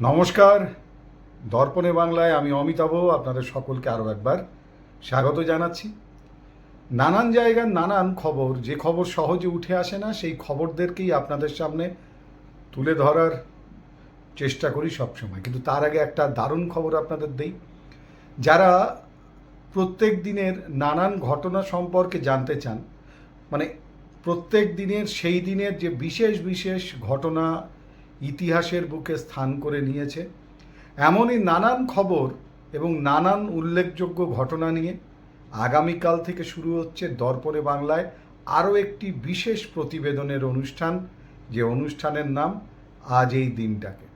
নমস্কার। দর্পণে বাংলায় আমি অমিতাভ, আপনাদের সকলকে আরও একবার স্বাগত জানাচ্ছি। নানান জায়গার নানান খবর, যে খবর সহজে উঠে আসে না, সেই খবরদেরকেই আপনাদের সামনে তুলে ধরার চেষ্টা করি সবসময়। কিন্তু তার আগে একটা দারুণ খবর আপনাদের দেই। যারা প্রত্যেক দিনের নানান ঘটনা সম্পর্কে জানতে চান মানে প্রত্যেক দিনের সেই দিনের যে বিশেষ বিশেষ ঘটনা ইতিহাসের বুকে স্থান করে নিয়েছে। এমনই নানান খবর এবং নানান উল্লেখযোগ্য ঘটনা নিয়ে আগামীকাল থেকে শুরু হচ্ছে দর্পণে বাংলায় আরও একটি বিশেষ প্রতিবেদনের অনুষ্ঠান, যে অনুষ্ঠানের নাম আজ এই দিনটাকে।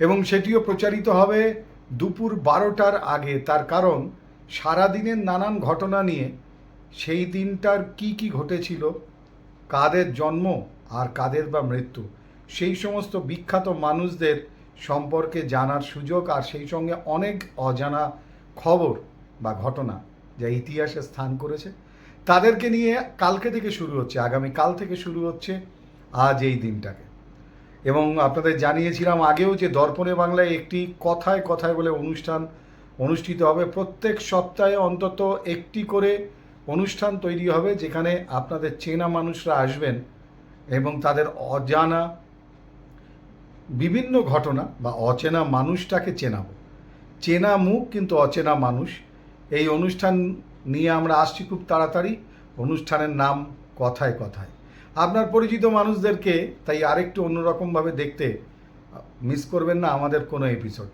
এবং সেটিও প্রচারিত হবে দুপুর বারোটার আগে, তার কারণ সারাদিনের নানান ঘটনা নিয়ে সেই দিনটার কি কি ঘটেছিল, কাদের জন্ম আর কাদের বা মৃত্যু সেই সমস্ত বিখ্যাত মানুষদের সম্পর্কে জানার সুযোগ আর সেই সঙ্গে অনেক অজানা খবর বা ঘটনা যা ইতিহাসে স্থান করেছে, তাদেরকে নিয়ে কালকে থেকে শুরু হচ্ছে, আগামী কাল থেকে শুরু হচ্ছে আজ এই দিনটাকে। এবং আপনাদের জানিয়েছিলাম আগেও যে দর্পণে বাংলায় একটি কথায় কথায় বলে অনুষ্ঠান অনুষ্ঠিত হবে। প্রত্যেক সপ্তাহে অন্তত একটি করে অনুষ্ঠান তৈরি হবে, যেখানে আপনাদের চেনা মানুষরা আসবেন এবং তাদের অজানা বিভিন্ন ঘটনা বা অচেনা মানুষটাকে চেনাবো। চেনা মুখ কিন্তু অচেনা মানুষ। এই অনুষ্ঠান নিয়ে আমরা আসছি খুব তাড়াতাড়ি। অনুষ্ঠানের নাম কথায় কথায়। আপনার পরিচিত মানুষদেরকে তাই আরেকটু অন্যরকমভাবে দেখতে, মিস করবেন না আমাদের কোনো এপিসোড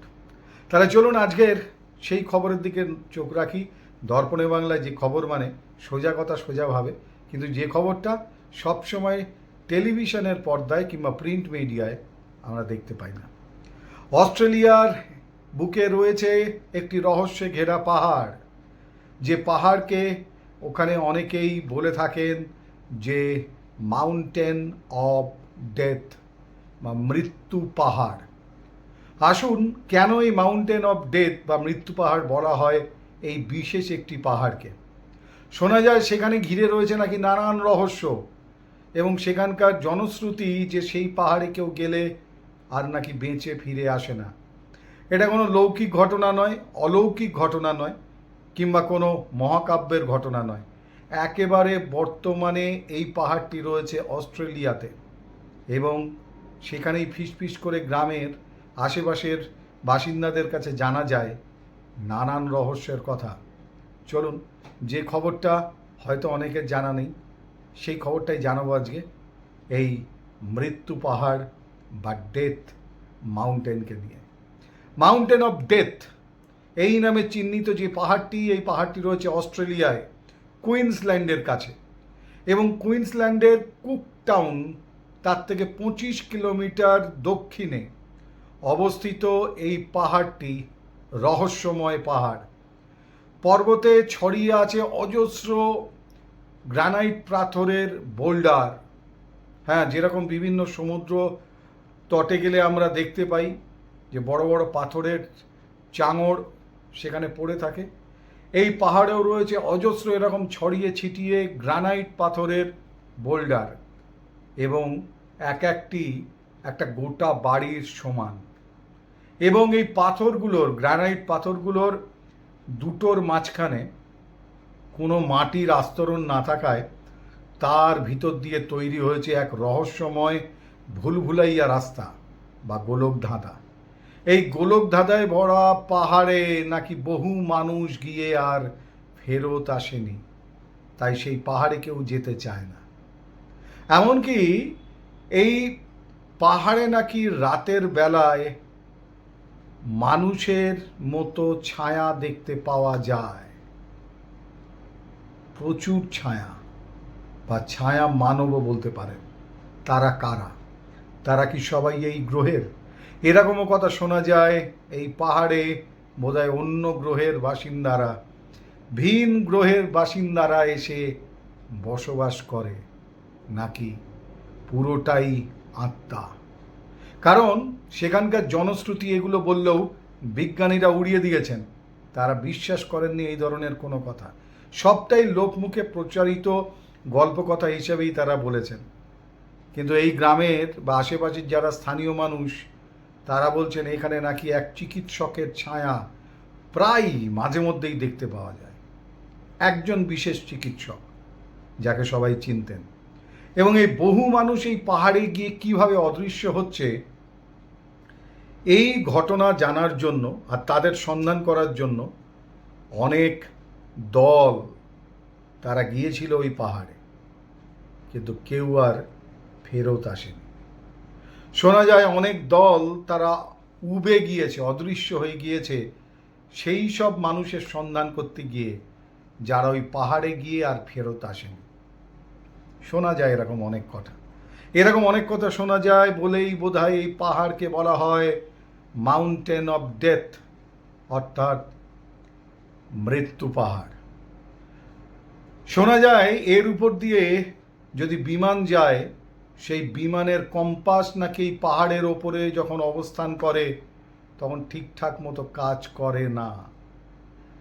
তাহলে চলুন আজকের সেই খবরের দিকে চোখ রাখি। দর্পণে বাংলায় যে খবর মানে সোজা কথা সোজাভাবে কিন্তু যে খবরটা সবসময় টেলিভিশনের পর্দায় কিংবা প্রিন্ট মিডিয়ায় আমরা দেখতে পাই না। অস্ট্রেলিয়ার বুকে রয়েছে একটি রহস্যে ঘেরা পাহাড়, যে পাহাড়কে ওখানে অনেকেই বলে থাকেন যে মাউন্টেন অফ ডেথ বা মৃত্যু পাহাড়। আসুন, কেন এই মাউন্টেন অফ ডেথ বা মৃত্যু পাহাড় বলা হয় এই বিশেষ একটি পাহাড়কে? শোনা যায় সেখানে ঘিরে রয়েছে নাকি নানান রহস্য এবং সেখানকার জনশ্রুতি যে সেই পাহাড়ে কেউ গেলে আর নাকি বেঁচে ফিরে আসে না। এটা কোনো লৌকিক ঘটনা নয়, অলৌকিক ঘটনা নয়, কিংবা কোনো মহাকাব্যের ঘটনা নয়। একেবারে বর্তমানে এই পাহাড়টি রয়েছে অস্ট্রেলিয়াতে এবং সেখানেই ফিসফিস করে গ্রামের আশেপাশের বাসিন্দাদের কাছে জানা যায় নানান রহস্যের কথা। চলুন, যে খবরটা হয়তো অনেকের জানা নেই, সেই খবরটাই জানাব আজকে। এই মৃত্যু পাহাড় বা ডেথ মাউন্টেনকে নিয়ে। মাউন্টেন অফ ডেথ এই নামে চিহ্নিত যে পাহাড়টি, এই পাহাড়টি রয়েছে অস্ট্রেলিয়ায়, কুইন্সল্যান্ডের কাছে। এবং কুইন্সল্যান্ডের কুক টাউন তার থেকে পঁচিশ কিলোমিটার দক্ষিণে অবস্থিত এই পাহাড়টি রহস্যময় পাহাড়। পর্বতে ছড়িয়ে আছে অজস্র গ্রানাইট পাথরের বোল্ডার। হ্যাঁ যেরকম বিভিন্ন সমুদ্র তটে গেলে আমরা দেখতে পাই যে বড় বড় পাথরের চাঙড় সেখানে পড়ে থাকে। এই পাহাড়েও রয়েছে অজস্র এরকম ছড়িয়ে ছিটিয়ে গ্রানাইট পাথরের বোল্ডার এবং এক একটি, একটা গোটা বাড়ির সমান। এবং এই পাথরগুলোর, গ্রানাইট পাথরগুলোর দুটোর মাঝখানে কোনো মাটির আস্তরণ না থাকায় তার ভিতর দিয়ে তৈরি হয়েছে এক রহস্যময় ভুলভুলাইয়া রাস্তা বা গোলক ধাঁধা এই গোলক ধাঁধায় ভরা পাহাড়ে নাকি বহু মানুষ গিয়ে আর ফেরত আসেনি। তাই সেই পাহাড়ে কেউ যেতে চায় না। এমনকি এই পাহাড়ে নাকি রাতের বেলায় মানুষের মতো ছায়া দেখতে পাওয়া যায়। প্রচুর ছায়া বা ছায়া মানবও বলতে পারেন। তারা কারা? তারা কি সবাই এই গ্রহের? এরকমও কথা শোনা যায়, এই পাহাড়ে বোধহয় অন্য গ্রহের বাসিন্দারা, ভিন গ্রহের বাসিন্দারা এসে বসবাস করে, নাকি পুরোটাই আত্মা? কারণ সেখানকার জনশ্রুতি এগুলো বললেও বিজ্ঞানীরা উড়িয়ে দিয়েছেন। তারা বিশ্বাস করেননি এই ধরনের কোনো কথা। সবটাই লোকমুখে প্রচারিত গল্পকথা হিসেবেই তারা বলেছেন। কিন্তু এই গ্রামের বা আশেপাশের যারা স্থানীয় মানুষ, তারা বলছেন এখানে নাকি এক চিকিৎসকের ছায়া প্রায় মাঝে মধ্যেই দেখতে পাওয়া যায়। একজন বিশেষ চিকিৎসক যাকে সবাই চিনতেন। এবং এই বহু মানুষ এই পাহাড়ে গিয়ে কীভাবে অদৃশ্য হচ্ছে, এই ঘটনা জানার জন্য আর তাদের সন্ধান করার জন্য অনেক দল তারা গিয়েছিল ওই পাহাড়ে। কিন্তু কেউ আর ফেরত আসেনি। শোনা যায় অনেক দল তারা উবে গিয়েছে, অদৃশ্য হয়ে গিয়েছে। সেই সব মানুষের সন্ধান করতে গিয়ে যারা ওই পাহাড়ে গিয়ে আর ফেরত আসেনি। শোনা যায় এরকম অনেক কথা। এরকম অনেক কথা শোনা যায় বলেই বোধহয় এই পাহাড়কে বলা হয় মাউন্টেন অফ ডেথ, অর্থাৎ মৃত্যু পাহাড়। শোনা যায় এর উপর দিয়ে যদি বিমান যায় সেই বিমানের কম্পাস নাকি পাহাড়ের ওপরে যখন অবস্থান করে, তখন ঠিকঠাক মতো কাজ করে না।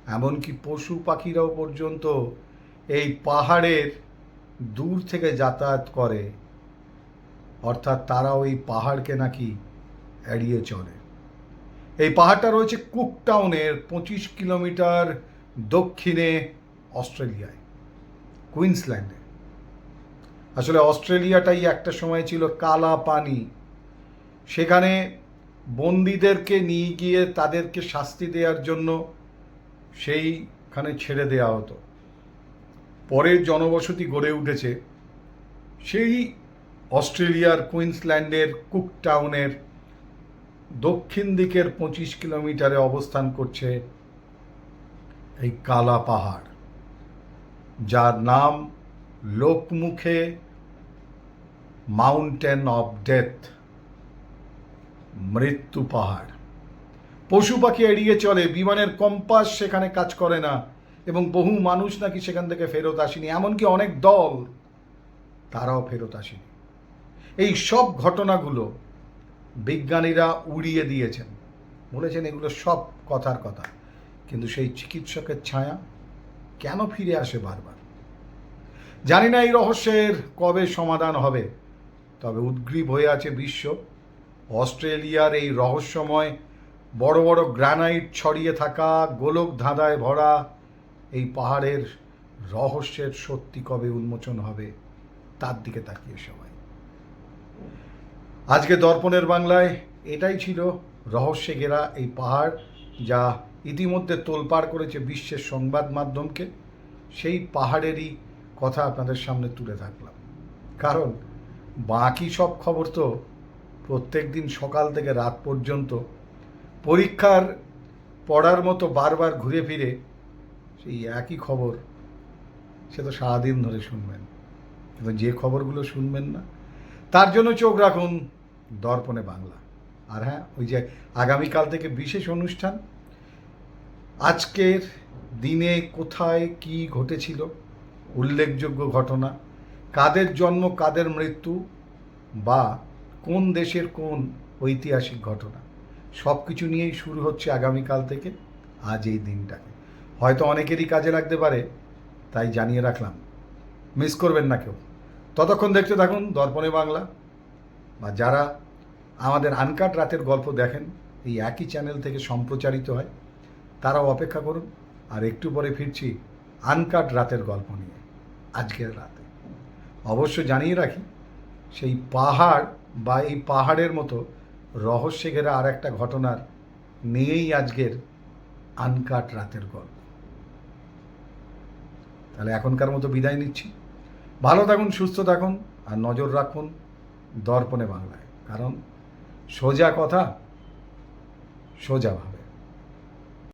এমনকি পশু পাখিরাও পর্যন্ত এই পাহাড়ের দূর থেকে যাতায়াত করে। অর্থাৎ তারাও এই পাহাড়কে নাকি এড়িয়ে চলে। এই পাহাড়টা রয়েছে কুকটাউনের পঁচিশ কিলোমিটার দক্ষিণে অস্ট্রেলিয়ায়, কুইন্সল্যান্ডে। আসলে অস্ট্রেলিয়াটাই একটা সময় ছিল কালা পানি। সেখানে বন্দীদেরকে নিয়ে গিয়ে তাদেরকে শাস্তি দেওয়ার জন্য সেইখানে ছেড়ে দেওয়া হতো। পরে জনবসতি গড়ে উঠেছে। সেই অস্ট্রেলিয়ার কুইন্সল্যান্ডের কুকটাউনের দক্ষিণ দিকের পঁচিশ কিলোমিটারে অবস্থান করছে এই কালা পাহাড়, যার নাম লোকমুখে মাউন্টেন অফ ডেথ, মৃত্যু পাহাড়। পশু পাখি এড়িয়ে চলে, বিমানের কম্পাস সেখানে কাজ করে না, এবং বহু মানুষ নাকি সেখান থেকে ফেরত আসেনি, এমনকি অনেক দল তারাও ফেরত আসেনি। এই সব ঘটনাগুলো বিজ্ঞানীরা উড়িয়ে দিয়েছেন। বলেছেন এগুলো সব কথার কথা, কিন্তু সেই চিকিৎসকের ছায়া কেন ফিরে আসে বারবার? জানি না এই রহস্যের কবে সমাধান হবে, তবে উদ্গ্রীব হয়ে আছে বিশ্ব। অস্ট্রেলিয়ার এই রহস্যময়, বড় বড় গ্রানাইট ছড়িয়ে থাকা গোলক ধাঁধায় ভরা এই পাহাড়ের রহস্যের সত্যি কবে উন্মোচন হবে, তার দিকে তাকিয়ে সবাই। আজকে দর্পণের বাংলায় এটাই ছিল রহস্যে ঘেরা এই পাহাড়, যা ইতিমধ্যে তোলপাড় করেছে বিশ্বের সংবাদ মাধ্যমকে। সেই পাহাড়েরই কথা আপনাদের সামনে তুলে থাকলাম কারণ বাকি সব খবর তো প্রত্যেক দিন সকাল থেকে রাত পর্যন্ত পরীক্ষার পড়ার মতো বারবার ঘুরে ফিরে সেই একই খবর সে তো সারাদিন ধরে শুনবেন। কিন্তু যে খবরগুলো শুনবেন না, তার জন্য চোখ রাখুন দর্পণে বাংলা। আর হ্যাঁ ওই যে আগামীকাল থেকে বিশেষ অনুষ্ঠান, আজকের দিনে কোথায় কি ঘটেছিল উল্লেখযোগ্য ঘটনা, কাদের জন্ম, কাদের মৃত্যু বা কোন দেশের কোন ঐতিহাসিক ঘটনা। সব কিছু নিয়েই শুরু হচ্ছে আগামীকাল থেকে, আজ এই দিনটাকে। হয়তো অনেকেরই কাজে লাগতে পারে, তাই জানিয়ে রাখলাম। মিস করবেন না কেউ। ততক্ষণ দেখতে থাকুন দর্পণে বাংলা। বা যারা আমাদের আনকাট রাতের গল্প দেখেন, এই একই চ্যানেল থেকে সম্প্রচারিত হয়, তারাও অপেক্ষা করুন। আর একটু পরে ফিরছি আনকাট রাতের গল্প নিয়ে। আজকের রাতে। অবশ্য জানিয়ে রাখি, সেই পাহাড় বা এই পাহাড়ের মতো রহস্যে ঘেরা আর একটা ঘটনার নিয়েই আজকের আনকাট রাতের গল্প। তাহলে এখনকার মতো বিদায় নিচ্ছি। ভালো থাকুন, সুস্থ থাকুন, আর নজর রাখুন দর্পণে বাংলায়। কারণ সোজা কথা, সোজা ভাব।